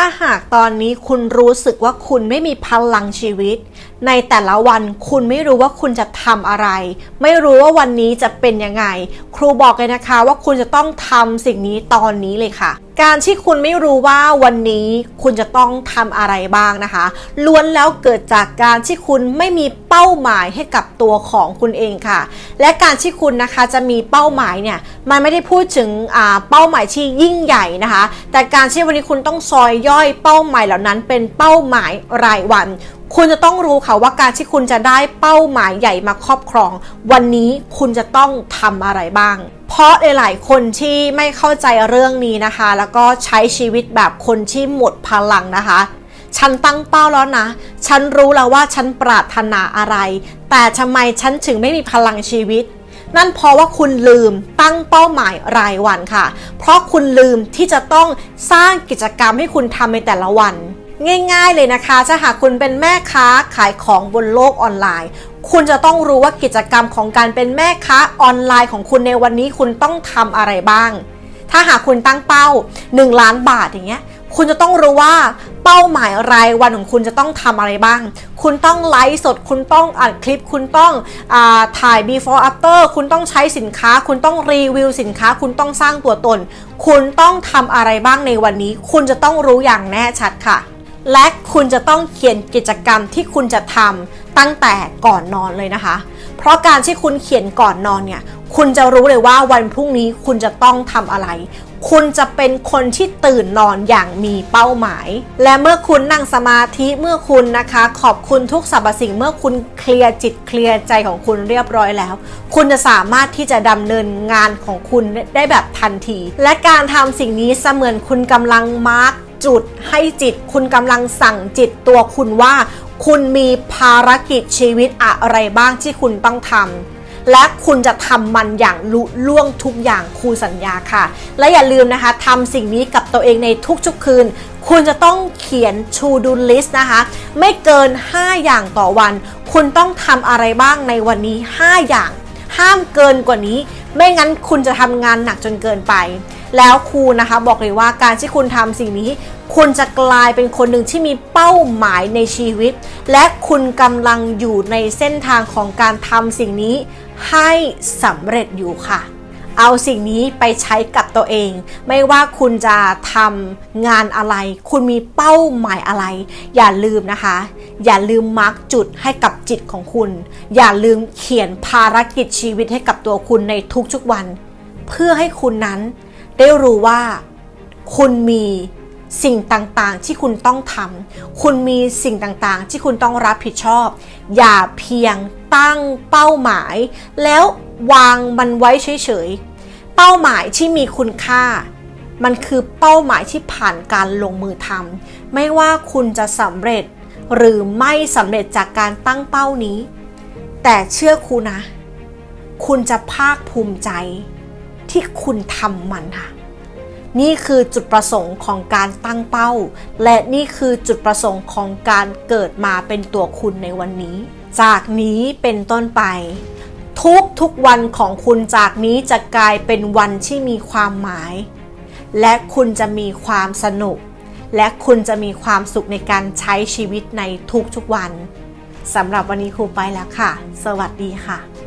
ถ้าหากตอนนี้คุณรู้สึกว่าคุณไม่มีพลังชีวิต ในแต่ละวันคุณไม่รู้ว่าคุณจะทำอะไร ไม่รู้ว่าวันนี้จะเป็นยังไง ครูบอกเลยนะคะว่าคุณจะต้องทำสิ่งนี้ตอนนี้เลยค่ะ การที่คุณไม่รู้ว่าวันนี้คุณจะต้องทำอะไรบ้างนะคะ ล้วนแล้วเกิดจากการที่คุณไม่มีเป้าหมายให้กับตัวของคุณเองค่ะ และการที่คุณนะคะจะมีเป้าหมายเนี่ยมันไม่ได้พูดถึงอ่าเป้าหมายที่ยิ่งใหญ่นะคะ แต่การที่วันนี้คุณต้องซอยย่อยเป้าหมายเหล่านั้นเป็นเป้าหมายรายวัน คุณจะต้องรู้ค่ะว่าการที่คุณจะได้เป้าหมายใหญ่มาครอบครอง วันนี้คุณจะต้องทำอะไรบ้าง เพราะหลายๆคนที่ไม่เข้าใจเรื่องนี้นะคะ แล้วก็ใช้ชีวิตแบบคนที่หมดพลังนะคะ ฉันตั้งเป้าแล้วนะ ฉันรู้แล้วว่าฉันปรารถนาอะไร แต่ทำไมฉันถึงไม่มีพลังชีวิตนั่นเพราะว่าคุณลืมตั้งเป้าหมายรายวันค่ะ เพราะคุณลืมที่จะต้องสร้างกิจกรรมให้คุณทำในแต่ละวัน ง่ายๆเลยนะคะ ถ้าหากคุณเป็นแม่ค้าขายของบนโลกออนไลน์ คุณจะต้องรู้ว่ากิจกรรมของการเป็นแม่ค้าออนไลน์ของคุณในวันนี้คุณต้องทำอะไรบ้าง ถ้าหากคุณตั้งเป้า 1 ล้านบาทอย่างเงี้ย คุณจะต้องรู้ว่าเป้าหมายรายวันของคุณจะต้องทำอะไรบ้าง คุณต้องไลฟ์สด คุณต้องอัดคลิป คุณต้องอถ่าย before after คุณต้องใช้สินค้า คุณต้องรีวิวสินค้า คุณต้องสร้างตัวตน คุณต้องทำอะไรบ้างในวันนี้ คุณจะต้องรู้อย่างแน่ชัดค่ะ และคุณจะต้องเขียนกิจกรรมที่คุณจะทำตั้งแต่ก่อนนอนเลยนะคะ เพราะการที่คุณเขียนก่อนนอนเนี่ย คุณจะรู้เลยว่าวันพรุ่งนี้คุณจะต้องทำอะไร คุณจะเป็นคนที่ตื่นนอนอย่างมีเป้าหมาย และเมื่อคุณนั่งสมาธิเมื่อคุณนะคะ ขอบคุณทุกสรรพสิ่งเมื่อคุณเคลียร์จิตเคลียร์ใจของคุณเรียบร้อยแล้ว คุณจะสามารถที่จะดำเนินงานของคุณได้แบบทันที และการทำสิ่งนี้เสมือนคุณกำลังมาร์ก จุดให้จิต คุณกำลังสั่งจิตตัวคุณว่า คุณมีภารกิจชีวิตอะไรบ้างที่คุณต้องทำและคุณจะทำมันอย่างลุล่วงทุกอย่างครูสัญญาค่ะ และอย่าลืมนะคะทำสิ่งนี้กับตัวเองในทุกๆคืน คุณจะต้องเขียน to do list นะคะ ไม่เกิน 5 อย่างต่อวัน คุณต้องทำอะไรบ้างในวันนี้ 5 อย่าง ห้ามเกินกว่านี้ ไม่งั้นคุณจะทำงานหนักจนเกินไป แล้วครูนะคะบอกเลยว่าการที่คุณทำสิ่งนี้ คุณจะกลายเป็นคนหนึ่งที่มีเป้าหมายในชีวิต และคุณกำลังอยู่ในเส้นทางของการทำสิ่งนี้ให้สำเร็จอยู่ค่ะเอาสิ่งนี้ไปใช้กับตัวเอง ไม่ว่าคุณจะทำงานอะไร คุณมีเป้าหมายอะไร อย่าลืมนะคะ อย่าลืมมาร์กจุดให้กับจิตของคุณ อย่าลืมเขียนภารกิจชีวิตให้กับตัวคุณในทุกๆวัน เพื่อให้คุณนั้นได้รู้ว่า คุณมีสิ่งต่างๆ ที่คุณต้องทำคุณมีสิ่งต่างๆ ที่คุณต้องรับผิดชอบ อย่าเพียงตั้งเป้าหมาย แล้ววางมันไว้เฉยๆ เป้าหมายที่มีคุณค่า มันคือเป้าหมายที่ผ่านการลงมือทำไม่ว่าคุณจะสำเร็จ หรือไม่สำเร็จจากการตั้งเป้านี้ แต่เชื่อครูนะ คุณจะภาคภูมิใจที่คุณทำมันค่ะ นี่คือจุดประสงค์ของการตั้งเป้า และนี่คือจุดประสงค์ของการเกิดมาเป็นตัวคุณในวันนี้ จากนี้เป็นต้นไป ทุกทุกวันของคุณจากนี้จะกลายเป็นวันที่มีความหมาย และคุณจะมีความสนุก และคุณจะมีความสุขในการใช้ชีวิตในทุกๆวันสำหรับวันนี้ครูไปแล้วค่ะ สวัสดีค่ะ